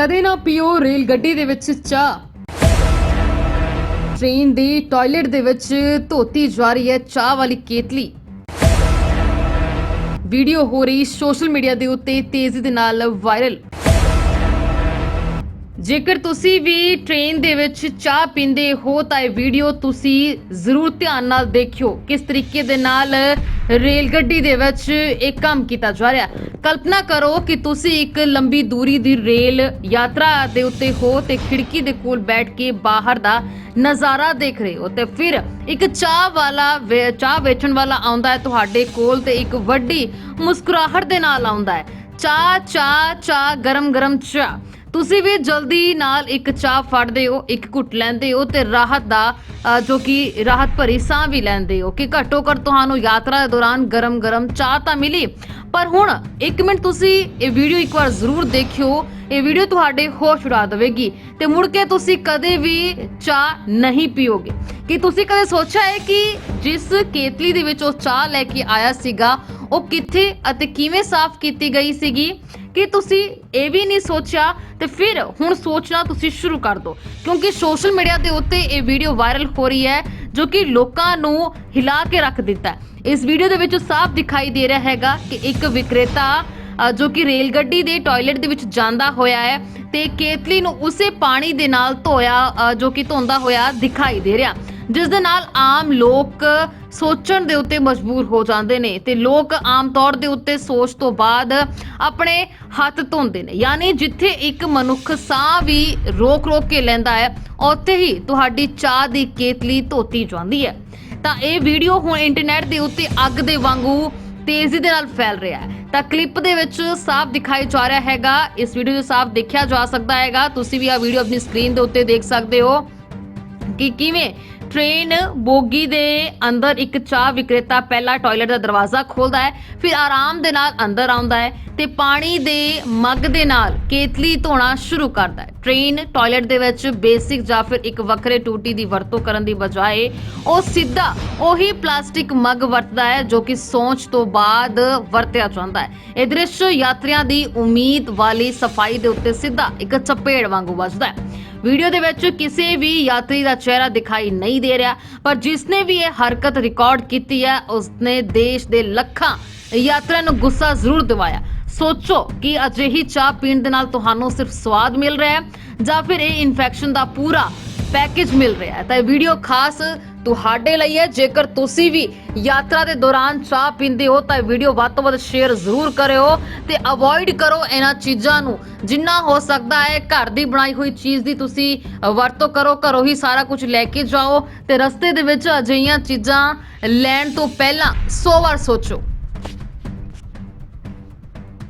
ਕਦੇ ਨਾ ਪੀਓ ਰੇਲ ਗੱਡੀ ਦੇ ਵਿੱਚ ਚਾਹ। ਟ੍ਰੇਨ ਦੀ ਟਾਇਲਟ ਦੇ ਵਿੱਚ ਧੋਤੀ ਜਾ ਰਹੀ ਹੈ ਚਾਹ ਵਾਲੀ ਕੇਤਲੀ। ਵੀਡੀਓ ਹੋ ਰਹੀ ਸੋਸ਼ਲ ਮੀਡੀਆ ਦੇ ਉੱਤੇ ਤੇਜ਼ੀ ਦੇ ਨਾਲ ਵਾਇਰਲ। ਜੇਕਰ ਤੁਸੀਂ ਵੀ ਟ੍ਰੇਨ ਦੇ ਵਿੱਚ ਚਾਹ ਪੀਂਦੇ ਹੋ ਤਾਂ ਇਹ ਵੀਡੀਓ ਤੁਸੀਂ ਜ਼ਰੂਰ ਧਿਆਨ ਨਾਲ ਦੇਖਿਓ। ਕਿਸ ਤਰੀਕੇ ਦੇ ਨਾਲ ਰੇਲ ਗੱਡੀ ਦੇ ਵਿੱਚ ਇਹ ਕੰਮ ਕੀਤਾ ਜਾ ਰਿਹਾ ਕਲਪਨਾ ਕਰੋ ਕਿ ਤੁਸੀਂ ਇੱਕ ਲੰਬੀ ਦੂਰੀ ਦੀ ਰੇਲ ਯਾਤਰਾ ਦੇ ਉੱਤੇ ਹੋ ਤੇ ਖਿੜਕੀ ਦੇ ਕੋਲ ਬੈਠ ਕੇ ਬਾਹਰ ਦਾ ਨਜ਼ਾਰਾ ਦੇਖ ਰਹੇ ਹੋ ਤੇ ਫਿਰ ਇੱਕ ਚਾਹ ਵਾਲਾ ਵੇ- ਚਾਹ ਵੇਚਣ ਵਾਲਾ ਆਉਂਦਾ ਹੈ ਤੁਹਾਡੇ ਕੋਲ ਤੇ ਇੱਕ ਵੱਡੀ ਮੁਸਕਰਾਹਟ ਦੇ ਨਾਲ ਆਉਂਦਾ ਹੈ। ਚਾਹ ਚਾਹ ਚਾਹ ਗਰਮ ਗਰਮ ਚਾਹ। ਤੁਸੀਂ ਵੀ ਜਲਦੀ ਨਾਲ ਇੱਕ ਚਾਹ ਫੜਦੇ ਹੋ, ਇੱਕ ਘੁੱਟ ਲੈਂਦੇ ਹੋ ਤੇ ਰਾਹਤ ਦਾ ਜੋ ਕਿ ਰਾਹਤ ਭਰੀ ਸਾਹ ਵੀ ਲੈਂਦੇ ਹੋ ਕਿ ਘੱਟੋ ਘੱਟ ਤੁਹਾਨੂੰ ਯਾਤਰਾ ਦੇ ਦੌਰਾਨ ਗਰਮ-ਗਰਮ ਚਾਹ ਤਾਂ ਮਿਲੀ। ਪਰ ਹੁਣ 1 ਮਿੰਟ ਤੁਸੀਂ ਇਹ ਵੀਡੀਓ ਇੱਕ ਵਾਰ ਜ਼ਰੂਰ ਦੇਖਿਓ, ਇਹ ਵੀਡੀਓ ਤੁਹਾਡੇ ਹੋਸ਼ ਉਡਾ ਦੇਵੇਗੀ ਤੇ ਮੁੜ ਕੇ ਤੁਸੀਂ ਕਦੇ ਵੀ ਚਾਹ ਨਹੀਂ ਪੀਓਗੇ। ਕਿ ਤੁਸੀਂ ਕਦੇ ਸੋਚਿਆ ਹੈ ਕਿ ਜਿਸ ਕੇਤਲੀ ਦੇ ਵਿੱਚ ਉਹ ਚਾਹ ਲੈ ਕੇ ਆਇਆ ਸੀਗਾ ਉਹ ਕਿੱਥੇ ਅਤੇ ਕਿਵੇਂ ਸਾਫ਼ ਕੀਤੀ ਗਈ ਸੀਗੀ? ਕਿ ਤੁਸੀਂ ਇਹ ਵੀ ਨਹੀਂ ਸੋਚਿਆ? ਤੇ ਫਿਰ ਹੁਣ ਸੋਚਣਾ ਤੁਸੀਂ ਸ਼ੁਰੂ ਕਰ ਦਿਓ। ਕਿਉਂਕਿ ਸੋਸ਼ਲ ਮੀਡੀਆ ਦੇ ਉੱਤੇ ਇਹ ਵੀਡੀਓ ਵਾਇਰਲ ਹੋ ਰਹੀ ਹੈ, ਜੋ ਕਿ ਲੋਕਾਂ ਨੂੰ ਹਿਲਾ ਕੇ ਰੱਖ ਦਿੱਤਾ ਇਸ ਵੀਡੀਓ ਦੇ ਵਿੱਚ ਸਾਫ਼ ਦਿਖਾਈ ਦੇ ਰਿਹਾ ਹੈਗਾ ਕਿ ਇੱਕ ਵਿਕਰੇਤਾ ਜੋ ਕਿ ਰੇਲ ਗੱਡੀ ਦੇ ਟਾਇਲਟ ਦੇ ਵਿੱਚ ਜਾਂਦਾ ਹੋਇਆ ਹੈ ਤੇ ਕੇਤਲੀ ਨੂੰ ਉਸੇ ਪਾਣੀ ਦੇ ਨਾਲ ਧੋਇਆ ਜੋ ਕਿ ਧੋਂਦਾ ਹੋਇਆ ਦਿਖਾਈ ਦੇ ਰਿਹਾ। ਜਿਸ ਦੇ ਨਾਲ ਆਮ ਲੋਕ ਸੋਚਣ ਦੇ ਉੱਤੇ ਮਜਬੂਰ ਹੋ ਜਾਂਦੇ ਨੇ ਤੇ ਲੋਕ ਆਮ ਤੌਰ ਦੇ ਉੱਤੇ ਸੋਚ ਤੋਂ ਬਾਅਦ ਆਪਣੇ ਹੱਥ ਧੋਂਦੇ ਨੇ। ਯਾਨੀ ਜਿੱਥੇ ਇੱਕ ਮਨੁੱਖ ਸਾਹ ਵੀ ਰੋਕ ਰੋਕ ਕੇ ਲੈਂਦਾ ਹੈ, ਉੱਥੇ ਹੀ ਤੁਹਾਡੀ ਚਾਹ ਦੀ ਕੇਤਲੀ ਧੋਤੀ ਜਾਂਦੀ ਹੈ। ਤਾਂ ਇਹ ਵੀਡੀਓ ਹੁਣ ਇੰਟਰਨੈਟ ਦੇ ਉੱਤੇ ਅੱਗ ਦੇ ਵਾਂਗੂ ਤੇਜ਼ੀ ਦੇ ਨਾਲ ਫੈਲ ਰਿਹਾ ਹੈ। ਤਾਂ ਕਲਿੱਪ ਦੇ ਵਿੱਚ ਸਾਫ਼ ਦਿਖਾਈ ਜਾ ਰਿਹਾ ਹੈਗਾ। ਇਸ ਵੀਡੀਓ ਨੂੰ ਸਾਫ਼ ਦੇਖਿਆ ਜਾ ਸਕਦਾ ਹੈਗਾ। ਤੁਸੀਂ ਵੀ ਆ ਵੀਡੀਓ ਆਪਣੀ ਸਕਰੀਨ ਦੇ ਉੱਤੇ ਦੇਖ ਸਕਦੇ ਹੋ ਕਿ ਕਿਵੇਂ ਟ੍ਰੇਨ ਬੋਗੀ ਦੇ ਅੰਦਰ ਇੱਕ ਚਾਹ ਵਿਕਰੇਤਾ ਪਹਿਲਾ ਟਾਇਲਟ ਦਾ ਦਰਵਾਜ਼ਾ ਖੋਲਦਾ ਹੈ, ਫਿਰ ਆਰਾਮ ਦੇ ਨਾਲ ਅੰਦਰ ਆਉਂਦਾ ਹੈ ਤੇ ਪਾਣੀ ਦੇ ਮੱਗ ਦੇ ਨਾਲ ਕੇਤਲੀ ਧੋਣਾ ਸ਼ੁਰੂ ਕਰਦਾ ਹੈ। ਟ੍ਰੇਨ ਟਾਇਲਟ ਦੇ ਵਿੱਚ ਬੇਸਿਕ ਜਾਂ ਫਿਰ ਇੱਕ ਵੱਖਰੇ ਟੂਟੀ ਦੀ ਵਰਤੋਂ ਕਰਨ ਦੀ ਬਜਾਏ ਉਹ ਸਿੱਧਾ ਉਹੀ ਪਲਾਸਟਿਕ ਮੱਗ ਵਰਤਦਾ ਹੈ ਜੋ ਕਿ ਸੌਂਚ ਤੋਂ ਬਾਅਦ ਵਰਤਿਆ ਜਾਂਦਾ ਹੈ। ਇਹ ਦ੍ਰਿਸ਼ ਯਾਤਰੀਆਂ ਦੀ ਉਮੀਦ ਵਾਲੀ ਸਫ਼ਾਈ ਦੇ ਉੱਤੇ ਸਿੱਧਾ ਇੱਕ ਚਪੇੜ ਵਾਂਗੂ ਵੱਜਦਾ ਹੈ। ਵੀਡੀਓ ਦੇ ਵਿੱਚ ਕਿਸੇ ਵੀ ਯਾਤਰੀ ਦਾ ਚਿਹਰਾ ਦਿਖਾਈ ਨਹੀਂ ਦੇ ਰਿਹਾ, ਪਰ ਜਿਸਨੇ ਵੀ ਇਹ ਹਰਕਤ ਰਿਕਾਰਡ ਕੀਤੀ ਹੈ, ਉਸਨੇ ਦੇਸ਼ ਦੇ ਲੱਖਾਂ ਯਾਤਰੀਆਂ ਨੂੰ ਗੁੱਸਾ ਜ਼ਰੂਰ ਦਿਵਾਇਆ। ਸੋਚੋ ਕਿ ਅਜਿਹੀ ਚਾਹ ਪੀਣ ਦੇ ਨਾਲ ਤੁਹਾਨੂੰ ਸਿਰਫ ਸਵਾਦ ਮਿਲ ਰਿਹਾ ਹੈ ਜਾਂ ਫਿਰ ਇਹ ਇਨਫੈਕਸ਼ਨ ਦਾ ਪੂਰਾ ਪੈਕੇਜ ਮਿਲ ਰਿਹਾ ਹੈ। ਤਾਂ ਇਹ ਵੀਡੀਓ ਖਾਸ ਤੁਹਾਡੇ ਲਈ ਹੈ। ਜੇਕਰ ਤੁਸੀਂ ਵੀ ਯਾਤਰਾ ਦੇ ਦੌਰਾਨ ਚਾਹ ਪੀਂਦੇ ਹੋ, ਤਾਂ ਵੀਡੀਓ ਵੱਧ ਤੋਂ ਵੱਧ ਸ਼ੇਅਰ ਜ਼ਰੂਰ ਕਰਿਓ ਤੇ ਅਵੋਇਡ ਕਰੋ ਇਹਨਾਂ ਚੀਜ਼ਾਂ ਨੂੰ, ਜਿੰਨਾ ਹੋ ਸਕਦਾ ਹੈ ਘਰ ਦੀ ਬਣਾਈ ਹੋਈ ਚੀਜ਼ ਦੀ ਤੁਸੀਂ ਵਰਤੋਂ ਕਰੋ, ਘਰੋਂ ਹੀ ਸਾਰਾ ਕੁਝ ਲੈ ਕੇ ਜਾਓ ਤੇ ਰਸਤੇ ਦੇ ਵਿੱਚ ਅਜਿਹੀਆਂ ਚੀਜ਼ਾਂ ਲੈਣ ਤੋਂ ਪਹਿਲਾਂ 100 ਵਾਰ ਸੋਚੋ।